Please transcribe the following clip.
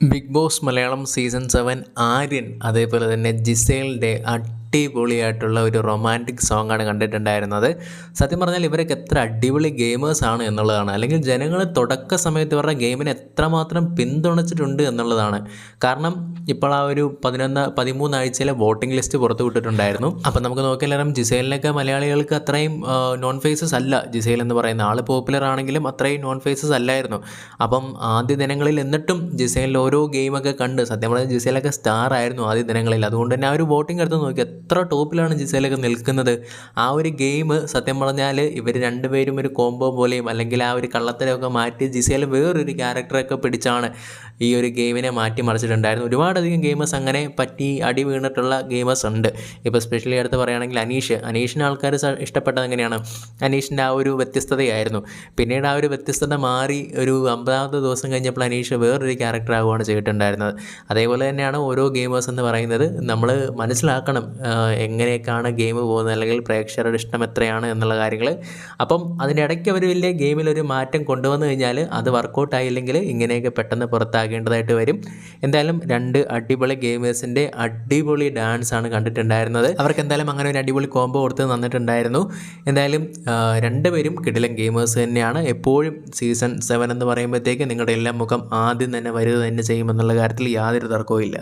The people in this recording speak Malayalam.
Bigg Boss Malayalam season seven Aryan അതേപോലെ തന്നെ ജിസേലിന്റെ അടിപൊളിയായിട്ടുള്ള ഒരു റൊമാന്റിക് സോങ് ആണ് കണ്ടിട്ടുണ്ടായിരുന്നത്. സത്യം പറഞ്ഞാൽ ഇവരൊക്കെ എത്ര അടിപൊളി ഗെയിമേഴ്സ് ആണ് എന്നുള്ളതാണ്. അല്ലെങ്കിൽ ജനങ്ങൾ തുടക്ക സമയത്ത് ഇവരുടെ ഗെയിമിനെ എത്രമാത്രം പിന്തുണച്ചിട്ടുണ്ട് എന്നുള്ളതാണ്. കാരണം ഇപ്പോൾ ആ ഒരു പതിനൊന്ന് പതിമൂന്നാഴ്ചയിലെ വോട്ടിംഗ് ലിസ്റ്റ് പുറത്തു വിട്ടിട്ടുണ്ടായിരുന്നു. അപ്പം നമുക്ക് നോക്കിയാലും ജിസേലിനൊക്കെ മലയാളികൾക്ക് അത്രയും നോൺ ഫേസസ് അല്ല. ജിസേൽ എന്ന് പറയുന്ന ആൾ പോപ്പുലർ ആണെങ്കിലും അത്രയും നോൺ ഫേസസ് അല്ലായിരുന്നു. അപ്പം ആദ്യ ദിനങ്ങളിൽ എന്നിട്ടും ജിസേലിൽ ഓരോ ഗെയിമൊക്കെ കണ്ട് സത്യം പറഞ്ഞാൽ ജിസേലൊക്കെ സ്റ്റാർ ആയിരുന്നു ആദ്യ ദിനങ്ങളിൽ. അതുകൊണ്ട് തന്നെ ആ ഒരു വോട്ടിംഗ് എടുത്ത് നോക്കി എത്ര ടോപ്പിലാണ് ജിസേലൊക്കെ നിൽക്കുന്നത്? ആ ഒരു ഗെയിം സത്യം പറഞ്ഞാൽ ഇവർ രണ്ടുപേരും ഒരു കോംബോ പോലെയും അല്ലെങ്കിൽ ആ ഒരു കള്ളത്തരമൊക്കെ മാറ്റി ജിസേൽ വേറൊരു ക്യാരക്ടറൊക്കെ പിടിച്ചാണ് ഈ ഒരു ഗെയിമിനെ മാറ്റി മറിച്ചിട്ടുണ്ടായിരുന്നു ഒരുപാടധികം ഗെയിമേഴ്സ് അങ്ങനെ പറ്റി അടി വീണിട്ടുള്ള ഗെയിമേഴ്സ് ഉണ്ട്. ഇപ്പോൾ സ്പെഷ്യലി അടുത്ത് പറയുകയാണെങ്കിൽ അനീഷ്. അനീഷിന് ആൾക്കാർ ഇഷ്ടപ്പെട്ടത് എങ്ങനെയാണ്? അനീഷിന്റെ ആ ഒരു വ്യത്യസ്തതയായിരുന്നു. പിന്നീട് ആ ഒരു വ്യത്യസ്തത മാറി ഒരു അമ്പതാമത്തെ ദിവസം കഴിഞ്ഞപ്പോൾ അനീഷ് വേറൊരു ക്യാരക്ടർ ആവുകയാണ് ചെയ്തിട്ടുണ്ടായിരുന്നത്. അതേപോലെ തന്നെയാണ് ഓരോ ഗെയിമേഴ്സ് എന്ന് പറയുന്നത്. നമ്മൾ മനസ്സിലാക്കണം എങ്ങനെയൊക്കെയാണ് ഗെയിം പോകുന്നത്? അല്ലെങ്കിൽ പ്രേക്ഷകരുടെ ഇഷ്ടം എത്രയാണ് എന്നുള്ള കാര്യങ്ങൾ. അപ്പം അതിന്റെ ഇടയ്ക്ക് അവർ വലിയ ഗെയിമിൽ ഒരു മാറ്റം കൊണ്ടുവന്നു കഴിഞ്ഞാൽ അത് വർക്കൗട്ട് ആയില്ലെങ്കിൽ ഇങ്ങനെയൊക്കെ പെട്ടെന്ന് പുറത്താകേണ്ടതായിട്ട് വരും. എന്തായാലും രണ്ട് അടിപൊളി ഗെയിമേഴ്സിന്റെ അടിപൊളി ഡാൻസ് ആണ് കണ്ടിട്ടുണ്ടായിരുന്നത്. അവർക്ക് എന്തായാലും അങ്ങനെ ഒരു അടിപൊളി കോംബോ കൊടുത്ത് തന്നിട്ടുണ്ടായിരുന്നു. എന്തായാലും രണ്ടുപേരും കിടിലൻ ഗെയിമേഴ്സ് തന്നെയാണ്. എപ്പോഴും സീസൺ സെവൻ എന്ന് പറയുമ്പോഴത്തേക്ക് നിങ്ങളുടെ എല്ലാം മുഖം ആദ്യം തന്നെ വരിക തന്നെ ചെയ്യുമെന്നുള്ള കാര്യത്തിൽ യാതൊരു തർക്കവും ഇല്ല